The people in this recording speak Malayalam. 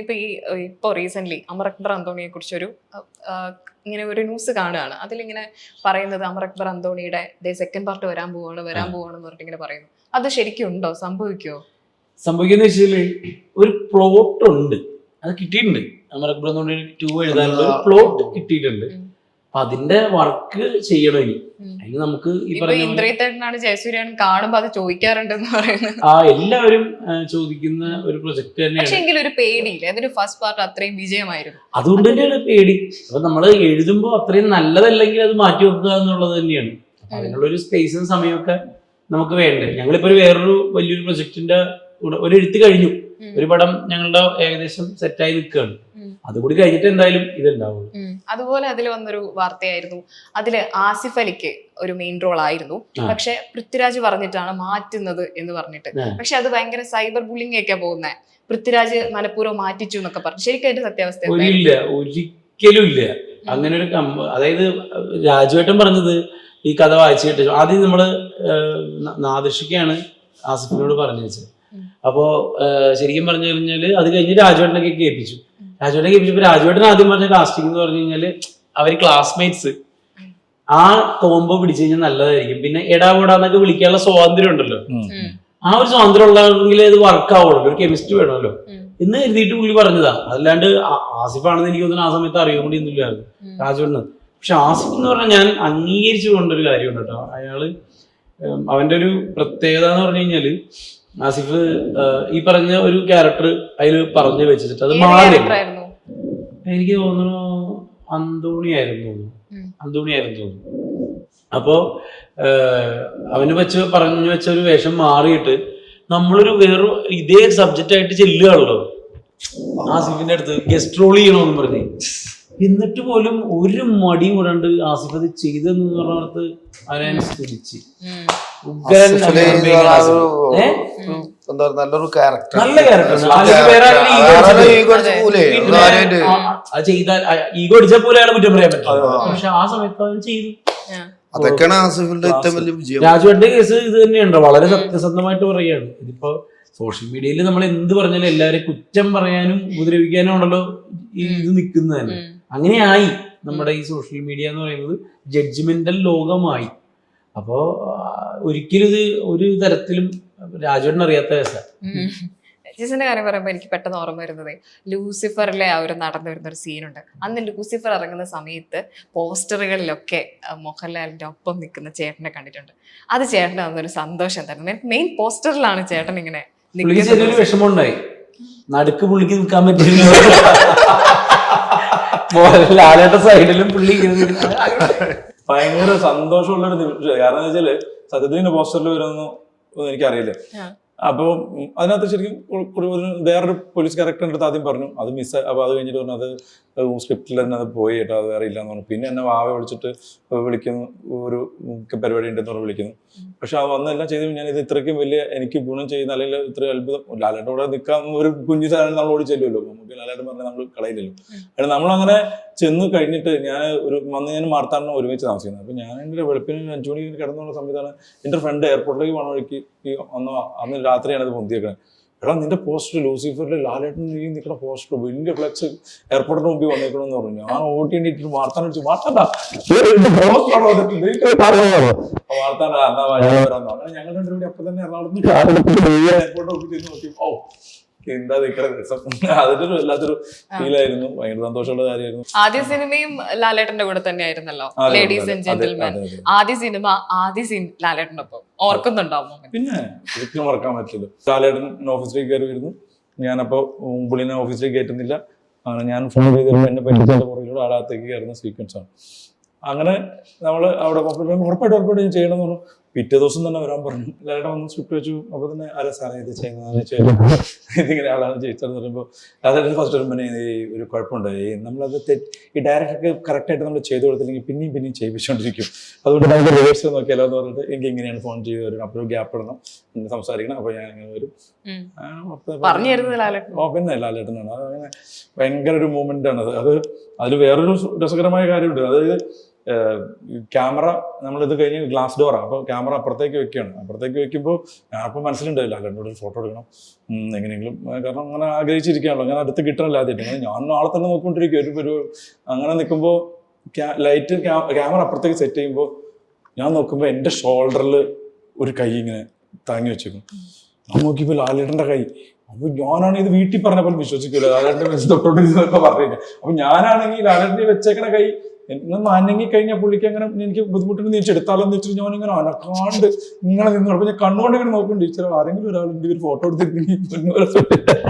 ഇപ്പൊ ഈ ഇപ്പൊ റീസെന്റ് അമർ അക്ബർ അന്തോണിയെ കുറിച്ചൊരു ഇങ്ങനെ ഒരു ന്യൂസ് കാണുകയാണ്. അതിലിങ്ങനെ പറയുന്നത് അമർ അക്ബർ അന്തോണിയുടെ സെക്കൻഡ് പാർട്ട് വരാൻ പോവാണ് വരാൻ പോവാണ് എന്ന് പറഞ്ഞിട്ട് ഇങ്ങനെ പറയുന്നു. അത് ശരിക്കും ഉണ്ടോ? സംഭവിക്കോ സംഭവിക്കുന്ന വെച്ചാൽ ഒരു പ്ലോട്ട് ഉണ്ട്. അത് കിട്ടിയിട്ടുണ്ട്. അമരക്കുളം ടൂ എഴുതാനുള്ള ഒരു പ്ലോട്ട് കിട്ടിയിട്ടുണ്ട്. അപ്പൊ അതിന്റെ വർക്ക് ചെയ്യണം ഇനി. അതിന് നമുക്ക് ഈ ജയസൂര്യാണ് കാണുമ്പോ അത് ചോദിക്കാറുണ്ടെന്ന് പറയുന്നത്. ആ എല്ലാവരും ചോദിക്കുന്ന ഒരു പ്രൊജക്ട് തന്നെയാണ്. എങ്കിലും ഒരു പേടിയില്ല? ഫസ്റ്റ് പാർട്ട് അത്രയും വിജയമായിരുന്നു. അതുകൊണ്ട് തന്നെയാണ് പേടി. അപ്പൊ നമ്മൾ എഴുതുമ്പോ അത്രയും നല്ലതല്ലെങ്കിൽ അത് മാറ്റി വെക്കുക എന്നുള്ളത് തന്നെയാണ്. അതിനുള്ള ഒരു സ്പേസും സമയമൊക്കെ നമുക്ക് വേണ്ടേ? ഞങ്ങളിപ്പോ ഒരു വേറൊരു വലിയൊരു പ്രൊജക്ടിന്റെ ഒരു എഴുത്ത് കഴിഞ്ഞു. ഒരു പടം ഞങ്ങളുടെ ഏകദേശം സെറ്റായി നിൽക്കുകയാണ്. അതുകൂടി കഴിഞ്ഞിട്ട് എന്തായാലും ഇതുണ്ടാവുള്ളൂ. അതുപോലെ അതിൽ വന്നൊരു വാർത്തയായിരുന്നു. അതിൽ ആസിഫ് അലിക്ക് ഒരു മെയിൻ റോൾ ആയിരുന്നു. പക്ഷെ പൃഥ്വിരാജ് പറഞ്ഞിട്ടാണ് മാറ്റുന്നത് എന്ന് പറഞ്ഞിട്ട്. പക്ഷെ അത് ഭയങ്കര സൈബർ ബുള്ളിംഗ് ഒക്കെ പോകുന്നത് പൃഥ്വിരാജ് മനഃപൂർവം മാറ്റിച്ചു എന്നൊക്കെ പറഞ്ഞു. ശരിക്കും അതിന്റെ സത്യാവസ്ഥ ഒരിക്കലും ഇല്ല. അങ്ങനെ ഒരു അതായത് രാജുവേട്ടൻ പറഞ്ഞത് ഈ കഥ വായിച്ചു കേട്ടു ആദ്യം നമ്മൾ നാദൃഷിക്കാണ് ആസിഫിനോട് പറഞ്ഞു വെച്ചത് അപ്പോ ശരിക്കും പറഞ്ഞു കഴിഞ്ഞാൽ അത് കഴിഞ്ഞ് രാജുവേട്ടനൊക്കെ കേൾപ്പിച്ചു. രാജുവേട്ടനെ കേൾപ്പിച്ചപ്പോ രാജുവേട്ടൻ ആദ്യം പറഞ്ഞ കാസ്റ്റിംഗ് എന്ന് പറഞ്ഞു കഴിഞ്ഞാൽ അവർ ക്ലാസ്മേറ്റ്സ് ആ കോംബോ പിടിച്ചു കഴിഞ്ഞാൽ നല്ലതായിരിക്കും. പിന്നെ എടാ പോടാന്നൊക്കെ വിളിക്കാനുള്ള സ്വാതന്ത്ര്യം ഉണ്ടല്ലോ. ആ ഒരു സ്വാതന്ത്ര്യം ഉള്ളതെങ്കിൽ ഇത് വർക്ക് ആവുള്ളൂ. ഒരു കെമിസ്ട്രി വേണമല്ലോ. എന്ന് എഴുതിയിട്ട് പുള്ളി പറഞ്ഞതാ. അല്ലാണ്ട് ആസിഫ് ആസിഫാണെന്ന് എനിക്ക് തോന്നുന്നു ആ സമയത്ത് അറിയാൻ കൂടി ഒന്നുമില്ലായിരുന്നു രാജുവേട്ടൻ പക്ഷെ ആസിഫ് എന്ന് പറഞ്ഞാൽ ഞാൻ അംഗീകരിച്ചു കൊണ്ടൊരു കാര്യമുണ്ട് കേട്ടോ. അയാൾ അവന്റെ ഒരു പ്രത്യേകത എന്ന് പറഞ്ഞു കഴിഞ്ഞാൽ ആസിഫ് ഈ പറഞ്ഞ ഒരു ക്യാരക്ടർ അതിൽ പറഞ്ഞു വെച്ചിട്ട് അത് മാറി. എനിക്ക് തോന്നുന്നു അന്തോണിയായിരുന്നു തോന്നുന്നു. അന്തോണിയായിരുന്നു തോന്നുന്നു. അപ്പോ അവന് വെച്ച് പറഞ്ഞു വെച്ച ഒരു വേഷം മാറിയിട്ട് നമ്മളൊരു വേറൊരു ഇതേ സബ്ജക്റ്റ് ആയിട്ട് ചെല്ലുകയാണല്ലോ. ആസിഫിന്റെ അടുത്ത് ഗസ്റ്റ് റോൾ ചെയ്യണമെന്ന് പറഞ്ഞ്. എന്നിട്ട് പോലും ഒരു മടി കൂടാണ്ട് ആസിഫ് അത് ചെയ്തെന്ന് പറഞ്ഞിടത്ത് അവനെ സ്തുതിച്ച്. നല്ലൊരു ക്യാരക്ടർ നല്ല ആ- അത് ചെയ്താൽ ഈഗോ അടിച്ചാൽ പോലെ അയാൾ കുറ്റം പറയാൻ പറ്റില്ല. പക്ഷെ ആ സമയത്ത് അവൻ ചെയ്തു. ആ. അതൊക്കെയാണ് ആസിഫിന്റെ ഏറ്റവും വലിയ വിജയം. രാജുവിന്റെ കേസ് ഇത് തന്നെയുണ്ടോ. വളരെ സത്യസന്ധമായിട്ട് പറയുകയാണ്. ഇതിപ്പോ സോഷ്യൽ മീഡിയയിൽ നമ്മൾ എന്ത് പറഞ്ഞാലും എല്ലാവരെയും കുറ്റം പറയാനും ഉപദ്രവിക്കാനും ഉണ്ടല്ലോ ഈ ഇത് നിൽക്കുന്നത് തന്നെ. ഉം. അങ്ങനെയായി നമ്മുടെ ഈ സോഷ്യൽ മീഡിയ എന്ന് പറയുന്നത് ജഡ്ജ്മെന്റൽ ലോകമായി. അപ്പോ ആ, ഒരിക്കലും ഇത് ഒരു തരത്തിലും രാജുവേട്ടൻ അറിയാത്ത കേസാണ് ഉം. ജിസിന്റെ കാര്യം പറയുമ്പോൾ എനിക്ക് പെട്ടെന്ന് ഓർമ്മ വരുന്നത് ലൂസിഫറിലെ ആ ഒരു നടന്നു വരുന്ന ഒരു സീനുണ്ട് അന്ന് ലൂസിഫർ ഇറങ്ങുന്ന സമയത്ത് പോസ്റ്ററുകളിലൊക്കെ മോഹൻലാലിന്റെ ഒപ്പം നിൽക്കുന്ന ചേട്ടനെ കണ്ടിട്ടുണ്ട്. അത് ചേട്ടന് അന്നൊരു സന്തോഷം തരുന്നത് മെയിൻ പോസ്റ്ററിലാണ് ചേട്ടൻ ഇങ്ങനെ വിഷമമുണ്ടായി. നടുക്ക് പുള്ളിക്ക് നിൽക്കാൻ പറ്റില്ല ലാലേട്ട സൈഡിലും പുള്ളി. ഭയങ്കര സന്തോഷമുള്ള ഒരു നിമിഷം കാരണം എന്താ വെച്ചാൽ സത്യത്തിന്റെ പോസ്റ്ററിൽ വരുന്നു എനിക്കറിയില്ല. അപ്പോൾ അതിനകത്ത് ശരിക്കും വേറൊരു പോലീസ് ക്യാരക്ടറിന്റെ അടുത്ത് ആദ്യം പറഞ്ഞു. അത് മിസ് അപ്പോൾ അത് കഴിഞ്ഞിട്ട് പറഞ്ഞു അത് സ്ക്രിപ്റ്റിൽ തന്നെ അത് പോയി കേട്ടോ അത് വേറെ ഇല്ലാന്ന് പറഞ്ഞു. പിന്നെ എന്നെ വാവ വിളിച്ചിട്ട് വിളിക്കുന്നു ഒരു പരിപാടി ഉണ്ടെന്ന് പറഞ്ഞ് വിളിക്കുന്നു. പക്ഷെ അത് വന്നെല്ലാം ചെയ്ത് ഞാൻ ഇത് ഇത്രയ്ക്കും വലിയ എനിക്ക് ഗുണം ചെയ്യുന്ന അല്ലെങ്കിൽ ഇത്ര അത്ഭുതം ലാലേട്ടോടെ നിൽക്കാൻ ഒരു കുഞ്ഞു സാധനം നമ്മൾ ഓടി ചെല്ലുമല്ലോ. നമുക്ക് ലാലേട്ടൻ പറഞ്ഞാൽ നമ്മൾ കളയില്ലല്ലോ. കാരണം നമ്മളങ്ങനെ ചെന്ന് കഴിഞ്ഞിട്ട് ഞാൻ ഒരു വന്ന് ഞാൻ മാർത്താണ് ഒരുമിച്ച് താമസിക്കുന്നത് അപ്പോൾ ഞാൻ എന്റെ വെളുപ്പിന് അഞ്ചു മണിക്ക് കിടന്നുള്ള സമയത്താണ് എന്റെ ഫ്രണ്ട് എയർപോർട്ടിലേക്ക് പോകണ വഴിക്ക് ഈ അന്ന് അന്ന് രാത്രിയാണ് ഇത് പൊന്തിയേക്കുന്നത് എടാ നിന്റെ പോസ്റ്റർ ലൂസിഫറിൽ ലാലേട്ടൻ ഈ നിൽക്കുന്ന പോസ്റ്റർ വലിയ ഫ്ലെക്സ് എയർപോർട്ടിന് മുമ്പിൽ വന്നേക്കണമെന്ന് പറഞ്ഞു. ഞാൻ ഓട്ടി എണ്ണിട്ട് വാർത്താൻ എന്നാ അങ്ങനെ ഞങ്ങൾ രണ്ടും അപ്പൊ തന്നെ എറണാകുളത്ത് എയർപോർട്ടിന് മുമ്പിൽ ചെന്ന് നോക്കി. ഓ എന്താ വല്ലാത്തൊരു ഫീലായിരുന്നു ഭയങ്കര സന്തോഷമുള്ള കാര്യമായിരുന്നു. ആദ്യ സിനിമയും ലാലേട്ടന്റെ കൂടെ തന്നെയായിരുന്നല്ലോ. Ladies and gentleman. ആദ്യ സിനിമ ആദ്യ സീൻ ലാലേട്ടനൊപ്പം. ഓർക്കുന്നുണ്ടാവും പിന്നെ ഒരിക്കലും മറക്കാൻ പറ്റില്ല. സാലേഡൻ ഓഫീസിലേക്ക് കയറി വരുന്നു ഞാനപ്പോ പുള്ളിനെ ഓഫീസിലേക്ക് കയറ്റുന്നില്ല. ഞാൻ ഫോൺ ചെയ്തിരുന്നു എന്നെ പറ്റിച്ചതിന്റെ പുറകിലൂടെ ആളാത്തേക്ക് കയറുന്ന സീക്വൻസ് ആണ്. അങ്ങനെ നമ്മൾ അവിടെ ഉറപ്പായിട്ട് ഉറപ്പായിട്ട് ചെയ്യണം പറഞ്ഞു പിറ്റേ ദിവസം തന്നെ വരാൻ പറഞ്ഞു. ലാലേട്ടൻ വന്ന് സ്ക്രിപ്റ്റ് വെച്ചു. അപ്പോൾ തന്നെ ആരാ സാറേ ഇത് ചെയ്യുന്നതെന്ന് ചെയ്യുന്നത്? ഇതിങ്ങനെ ആളാണ് ചോദിച്ചതെന്ന് പറയുമ്പോൾ ലാലേട്ടൻ ഫസ്റ്റ് വരുമ്പോൾ ഒരു കുഴപ്പമുണ്ടായി. നമ്മളത് ഈ ഡയറക്ടർക്ക് കറക്റ്റായിട്ട് നമ്മൾ ചെയ്തു കൊടുത്തില്ലെങ്കിൽ പിന്നെയും പിന്നെയും ചെയ്യിപ്പിച്ചുകൊണ്ടിരിക്കും അതുകൊണ്ട് നമുക്ക് റിവേഴ്സ് നോക്കിയാലോ എന്ന് പറഞ്ഞിട്ട് എനിക്ക് ഇങ്ങനെയാണ് ഫോൺ ചെയ്ത് വരും അപ്പോൾ ഗ്യാപ്പ് ഇടണം പിന്നെ സംസാരിക്കണം. അപ്പോൾ ഞാൻ അങ്ങനെ വരും ഓ പിന്നെ ലാലേട്ടനാണ്. അത് അങ്ങനെ ഭയങ്കര ഒരു മൂമെന്റ് ആണ് അത്. അത് അതിൽ വേറൊരു രസകരമായ കാര്യമുണ്ട്. അതായത് ക്യാമറ നമ്മൾ ഇത് കഴിഞ്ഞ് ഗ്ലാസ് ഡോറാണ് അപ്പോൾ ക്യാമറ അപ്പുറത്തേക്ക് വെക്കുകയാണ്. അപ്പുറത്തേക്ക് വെക്കുമ്പോൾ ഞാനപ്പോൾ മനസ്സിലുണ്ടായില്ല ഒരു ഫോട്ടോ എടുക്കണം. എങ്ങനെയെങ്കിലും കാരണം അങ്ങനെ ആഗ്രഹിച്ചിരിക്കുകയാണല്ലോ. അങ്ങനെ അടുത്ത് കിട്ടണമല്ലാതെ ഞാൻ നാളെ തന്നെ നോക്കിക്കൊണ്ടിരിക്കും. ഒരു ഒരു അങ്ങനെ നിൽക്കുമ്പോൾ ലൈറ്റ് ക്യാമറ അപ്പുറത്തേക്ക് സെറ്റ് ചെയ്യുമ്പോൾ ഞാൻ നോക്കുമ്പോൾ എന്റെ ഷോൾഡറിൽ ഒരു കൈ ഇങ്ങനെ താങ്ങി വെച്ചേക്കും. ഞാൻ നോക്കിയപ്പോൾ ലാലേട്ടന്റെ കൈ. അപ്പൊ ഞാനാണ് ഇത് വീട്ടിൽ പറഞ്ഞപ്പോൾ വിശ്വസിക്കില്ല ലാലേട്ടന്റെ മെസ്സ് തൊട്ടോട്ട് പറഞ്ഞില്ല അപ്പൊ ഞാനാണെങ്കിൽ ലാലേട്ടനെ വെച്ചേക്കണ കൈ എന്നെ അനങ്ങി കഴിഞ്ഞാൽ പുള്ളിക്ക് അങ്ങനെ എനിക്ക് ബുദ്ധിമുട്ടുണ്ടെന്ന് വെച്ച് എടുത്താലെന്ന് വെച്ചിട്ട് ഞാൻ ഇങ്ങനെ അനക്കാണ്ട് ഇങ്ങനെ നിന്നോളൂ. ഞാൻ കണ്ണുകൊണ്ട് ഇങ്ങനെ നോക്കുന്നുണ്ട്. ടീച്ചർ ആരെങ്കിലും ഒരാൾ ഒരു ഫോട്ടോ എടുത്തിരുന്നെങ്കിൽ